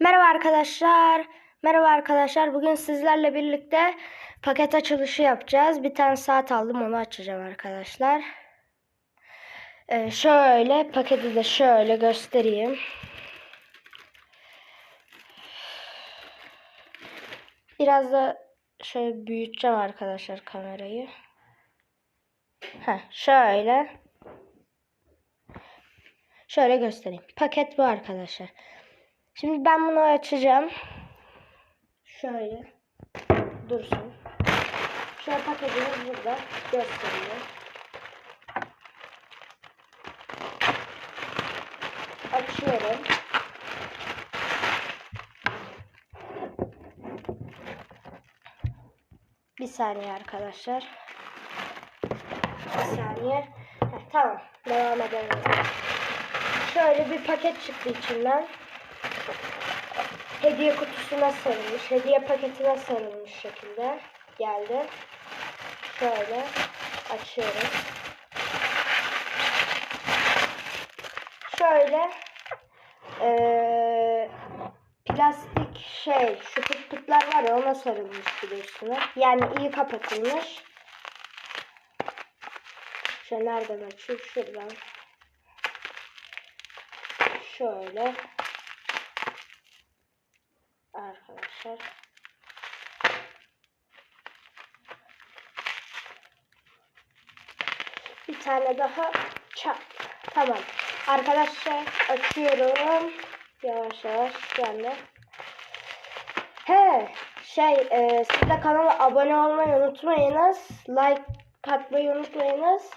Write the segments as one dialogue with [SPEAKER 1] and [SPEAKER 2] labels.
[SPEAKER 1] Merhaba arkadaşlar. Merhaba arkadaşlar. Bugün sizlerle birlikte paket açılışı yapacağız. Bir tane saat aldım onu açacağım arkadaşlar. Ee, şöyle paketi de şöyle göstereyim. Biraz da şöyle büyüteceğim arkadaşlar kamerayı. Heh, şöyle. Şöyle göstereyim. Paket bu arkadaşlar. Şimdi ben bunu açacağım. Şöyle dursun. Şöyle paketimiz burada gösteriyor. Açıyorum. Bir saniye arkadaşlar. Bir saniye. Heh, tamam. Devam edelim. Şöyle bir paket çıktı içinden hediye kutusuna sarılmış, hediye paketine sarılmış şekilde geldi. Şöyle açıyorum. Şöyle eee, plastik şey, şu pıt pıtlar var ya ona sarılmış üstüne. Yani iyi kapatılmış. Şöyle nereden açayım? Şuradan. Şöyle arkadaşlar. Bir tane daha çak. Tamam. Arkadaşlar açıyorum. Yavaş yavaş geldi. He şey e, siz de kanala abone olmayı unutmayınız. Like atmayı unutmayınız.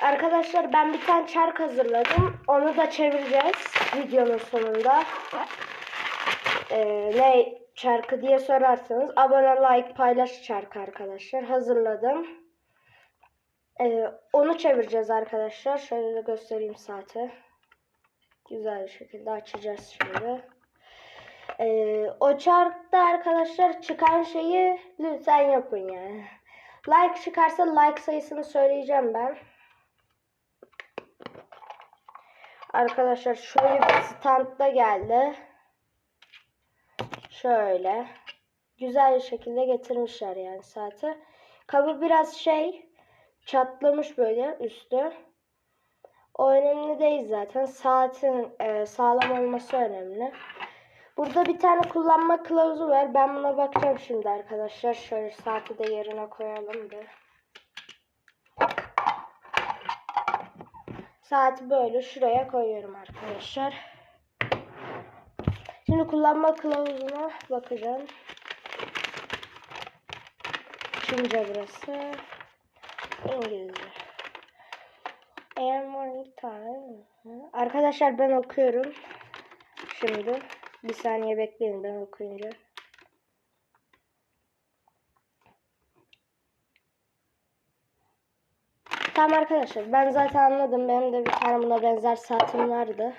[SPEAKER 1] Arkadaşlar ben bir tane çark hazırladım. Onu da çevireceğiz videonun sonunda e, ne şarkı diye sorarsanız abone like paylaş şarkı arkadaşlar hazırladım. E, onu çevireceğiz arkadaşlar. Şöyle de göstereyim saati. Güzel bir şekilde açacağız şimdi. E, o çarkta arkadaşlar çıkan şeyi lütfen yapın yani. Like çıkarsa like sayısını söyleyeceğim ben. Arkadaşlar şöyle bir standda geldi. Şöyle. Güzel bir şekilde getirmişler yani saati. Kabı biraz şey çatlamış böyle üstü. O önemli değil zaten. Saatin e, sağlam olması önemli. Burada bir tane kullanma kılavuzu var. Ben buna bakacağım şimdi arkadaşlar. Şöyle saati de yerine koyalım bir. Saati böyle şuraya koyuyorum arkadaşlar. Şimdi kullanma kılavuzuna bakacağım. Çince burası. İngilizce. Air morning time. Arkadaşlar ben okuyorum. Şimdi bir saniye bekleyin ben okuyunca. Tamam arkadaşlar ben zaten anladım. Benim de bir tane buna benzer saatim vardı.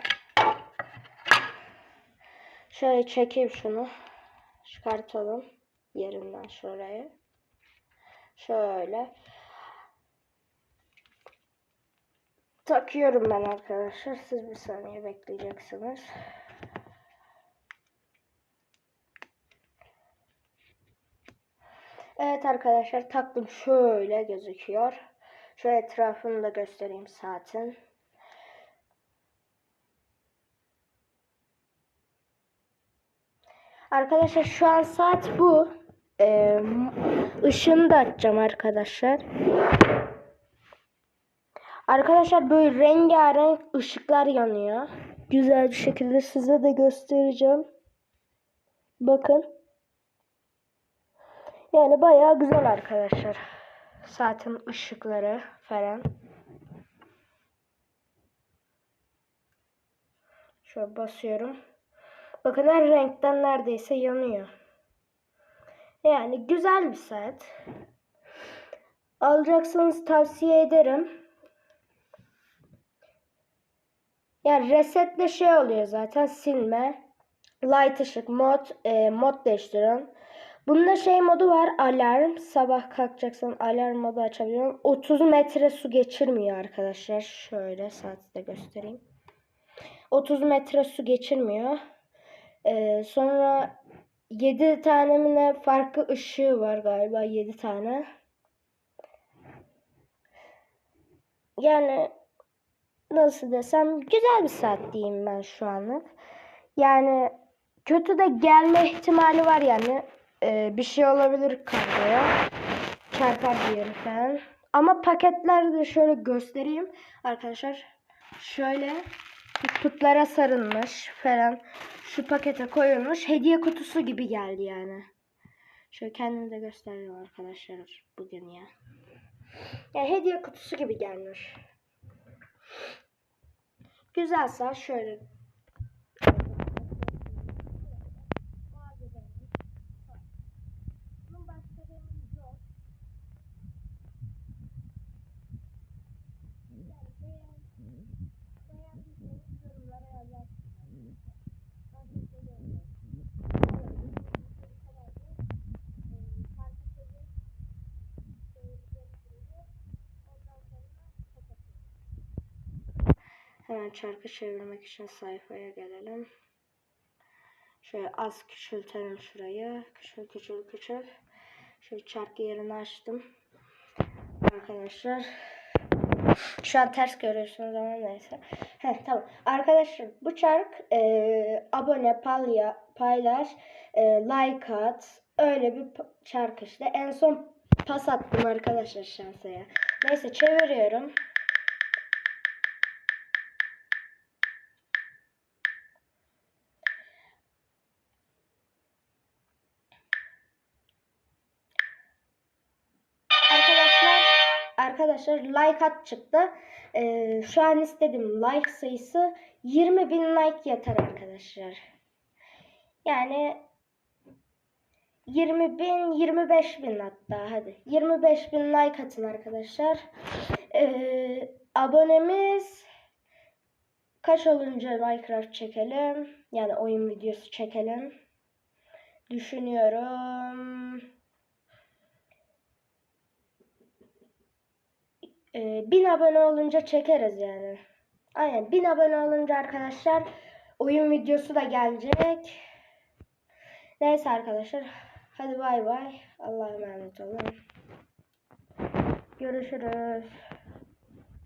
[SPEAKER 1] Şöyle çekeyim şunu. Çıkartalım yerinden şuraya. Şöyle. Takıyorum ben arkadaşlar. Siz bir saniye bekleyeceksiniz. Evet arkadaşlar taktım. Şöyle gözüküyor. Şöyle etrafını da göstereyim saatin. Arkadaşlar şu an saat bu. Ee, ışığını da açacağım arkadaşlar. Arkadaşlar böyle rengarenk ışıklar yanıyor. Güzel bir şekilde size de göstereceğim. Bakın. Yani bayağı güzel arkadaşlar. Saatin ışıkları falan. Şöyle basıyorum. Bakın her renkten neredeyse yanıyor. Yani güzel bir saat. Alacaksanız tavsiye ederim. Yani resetle şey oluyor zaten silme. Light ışık mod e, mod değiştirin. Bunda şey modu var alarm. Sabah kalkacaksın alarm modu açabiliyorum. 30 metre su geçirmiyor arkadaşlar. Şöyle saati de göstereyim. 30 metre su geçirmiyor. Ee, sonra 7 tane mi ne farklı ışığı var galiba 7 tane. Yani nasıl desem güzel bir saat diyeyim ben şu anlık. Yani kötü de gelme ihtimali var yani. Ee, bir şey olabilir kargoya. Çarpar bir yeri falan. Ama paketleri de şöyle göstereyim arkadaşlar. Şöyle putlara sarılmış falan. Şu pakete koyulmuş. Hediye kutusu gibi geldi yani. Şöyle kendimi de göstereyim arkadaşlar bugün ya. Yani hediye kutusu gibi gelmiş. Güzelse şöyle Hemen çarkı çevirmek için sayfaya gelelim. Şöyle az küçültelim şurayı. Küçül küçül küçül. Şöyle çarkı yerini açtım. Arkadaşlar. Şu an ters görüyorsunuz ama neyse. Heh, tamam. Arkadaşlar bu çark e, abone, palya, paylaş, e, like at. Öyle bir çark işte. En son pas attım arkadaşlar şansaya. Neyse çeviriyorum. Arkadaşlar like at çıktı. Ee, şu an istediğim like sayısı 20 bin like yeter arkadaşlar. Yani 20 bin 25 bin hatta hadi 25 bin like atın arkadaşlar. Ee, abonemiz kaç olunca Minecraft çekelim? Yani oyun videosu çekelim. Düşünüyorum. Ee, 1000 abone olunca çekeriz yani. Aynen 1000 abone olunca arkadaşlar oyun videosu da gelecek. Neyse arkadaşlar. Hadi bay bay. Allah'a emanet olun. Görüşürüz.